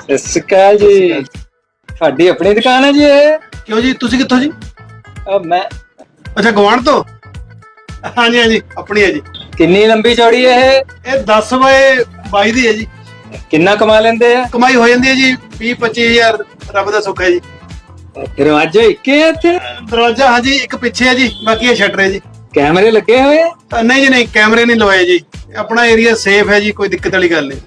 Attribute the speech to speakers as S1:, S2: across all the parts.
S1: ਸਤਿ ਸ਼੍ਰੀ ਅਕਾਲ ਜੀ। ਤੁਹਾਡੀ ਆਪਣੀ ਦੁਕਾਨ ਹੈ ਜੀ ਇਹ।
S2: ਕਿਉਂ ਜੀ? ਤੁਸੀਂ ਕਿੱਥੋਂ ਜੀ?
S1: ਅਹ ਮੈਂ
S2: ਅੱਛਾ ਗਵਾਂਢ ਤੋਂ? ਹਾਂਜੀ ਹਾਂਜੀ ਆਪਣੀ ਹੈ ਜੀ।
S1: ਕਿੰਨੀ ਲੰਬੀ ਚੌੜੀ ਹੈ ਇਹ?
S2: ਇਹ 10 ਬਾਏ 22 ਦੀ ਹੈ ਜੀ।
S1: ਕਿੰਨਾ ਕਮਾ ਲੈਂਦੇ ਆ?
S2: ਕਮਾਈ ਹੋ ਜਾਂਦੀ ਹੈ ਜੀ 20 25000 ਰੱਬ ਦਾ ਸੁੱਖ ਹੈ ਜੀ।
S1: ਦਰਵਾਜ਼ੇ ਇੱਕੇ ਆ ਇੱਥੇ?
S2: ਦਰਵਾਜ਼ਾ ਹਾਂਜੀ ਇੱਕ ਪਿੱਛੇ ਹੈ ਜੀ ਬਾਕੀ ਇਹ ਸ਼ਟਰ ਹੈ ਜੀ।
S1: ਕੈਮਰੇ ਲੱਗੇ ਹੋਏ ਆ?
S2: ਨਹੀਂ ਜੀ ਨਹੀਂ ਕੈਮਰੇ ਨਹੀਂ ਲਵਾਏ ਜੀ। ਆਪਣਾ ਏਰੀਆ ਸੇਫ ਹੈ ਜੀ ਕੋਈ ਦਿੱਕਤ ਵਾਲੀ ਗੱਲ ਨਹੀਂ।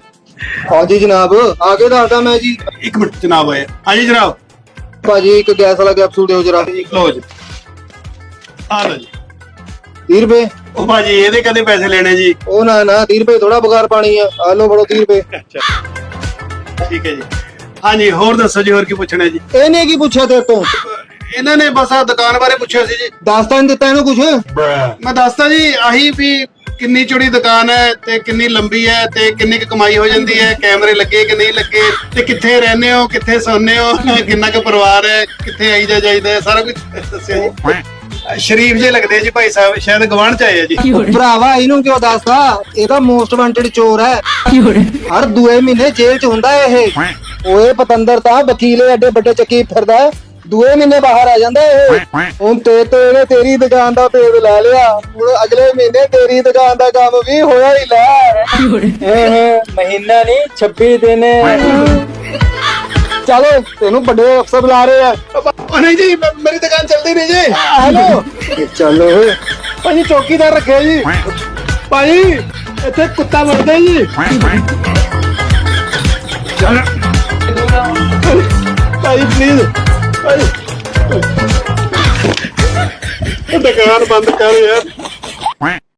S3: ਹਾਂਜੀ ਜਨਾਬ। ਆ ਕੇ ਦੱਸਦਾ ਮੈਂ ਜੀ।
S2: ਇੱਕ ਮਿੰਟ ਜਨਾਬ ਆਏ। ਹਾਂਜੀ ਜਨਾਬ।
S3: ਭਾਜੀ ਇੱਕ ਗੈਸ ਵਾਲਾ ਕੈਪਸੂਲ ਦਿਓ ਜਰਾ।
S2: ਲਓ ਜੀ। ਆ ਲਓ ਜੀ।
S3: 30 ਰੁਪਏ?
S2: ਉਹ ਭਾਜੀ ਇਹਦੇ ਕਦੇ ਪੈਸੇ ਲੈਣੇ ਜੀ?
S3: ਉਹ ਨਾ ਨਾ 30 ਰੁਪਏ ਥੋੜਾ ਬੁਖਾਰ ਪਾਣੀ ਆ। ਆ ਲਓ ਫੜੋ 30 ਰੁਪਏ।
S2: ਠੀਕ ਹੈ ਜੀ। ਹਾਂਜੀ ਹੋਰ ਦੱਸੋ ਜੀ ਹੋਰ ਕੀ ਪੁੱਛਣਾ ਜੀ?
S3: ਇਹਨੇ ਕੀ ਪੁੱਛਿਆ ਤੇਰੇ ਤੋਂ?
S2: ਇਹਨਾਂ ਨੇ ਬਸ ਆ ਦੁਕਾਨ ਬਾਰੇ ਪੁੱਛਿਆ ਸੀ ਜੀ।
S3: ਦੱਸ ਤਾਂ ਨੀ ਦਿੱਤਾ ਇਹਨੂੰ ਕੁਝ
S2: ਮੈਂ ਦੱਸਦਾ ਜੀ ਆਹੀ ਵੀ ਕਿੰਨੀ ਚੌੜੀ ਦੁਕਾਨ ਹੈ ਤੇ ਕਿੰਨੀ ਲੰਬੀ ਹੈ ਤੇ ਕਿੰਨੀ ਕੁ ਕਮਾਈ ਹੋ ਜਾਂਦੀ ਹੈ ਕੈਮਰੇ ਲੱਗੇ ਕਿ ਨਹੀਂ ਲੱਗੇ ਤੇ ਕਿੱਥੇ ਰਹਿੰਦੇ ਹੋ ਕਿੱਥੇ ਸੌਂਦੇ ਹੋ ਕਿੰਨਾ ਕੁ ਪਰਿਵਾਰ ਹੈ ਕਿੱਥੇ ਆਈ ਜਾ ਜਾਈਦਾ ਹੈ ਸਾਰਾ ਕੁਝ ਦੱਸਿਆ ਜੀ। ਸ਼ਰੀਫ ਜੇ ਲੱਗਦੇ ਜੀ ਭਾਈ ਸਾਹਿਬ ਸ਼ਾਇਦ ਗਵਾਂਢ ਚ ਆਏ ਆ ਜੀ।
S3: ਭਰਾਵਾ ਇਹਨੂੰ ਕਿਉਂ ਦੱਸਦਾ? ਇਹ ਤਾਂ ਮੋਸਟ ਵਾਂਟਡ ਚੋਰ ਹੈ। ਹਰ ਦੂਏ ਮਹੀਨੇ ਜੇਲ੍ਹ ਚ ਹੁੰਦਾ ਇਹ। ਓਏ ਪਤੰਦਰ ਤਾਂ ਵਕੀਲੇ ਐਡੇ ਵੱਡੇ ਚੱਕੀ ਫਿਰਦਾ ਹੈ। ਦੂਏ ਮਹੀਨੇ ਬਾਹਰ ਆ ਜਾਂਦਾ ਇਹ। ਹੁਣ ਤੇ ਤੇ ਇਹਨੇ ਤੇਰੀ ਦੁਕਾਨ ਦਾ ਭੇਦ ਲੈ ਲਿਆ। ਹੁਣ ਅਗਲੇ ਮਹੀਨੇ ਤੇਰੀ ਦੁਕਾਨ ਦਾ ਕੰਮ ਵੀ ਹੋਇਆ ਹੀ ਲੈ।
S1: ਇਹ ਮਹੀਨਾ ਨਹੀਂ 26 ਦਿਨ।
S3: ਚਲੋ ਤੈਨੂੰ ਵੱਡੇ ਅਫਸਰ ਬੁਲਾ ਰਹੇ ਆ।
S2: ਉਹ ਨਹੀਂ ਜੀ ਮ- ਮੇਰੀ ਦੁਕਾਨ ਚੱਲਦੀ ਨਹੀਂ ਜੀ।
S3: ਹੈਲੋ। ਚੱਲ ਓਏ। ਭਾਜੀ ਚੌਕੀਦਾਰ ਰੱਖਿਆ ਜੀ। ਭਾਜੀ ਇੱਥੇ ਕੁੱਤਾ ਵੜਦਾ ਜੀ। ਭਾਈ ਪਲੀਜ਼ ਭਾਈ
S2: ਦੁਕਾਨ ਬੰਦ ਕਰ ਯਾਰ।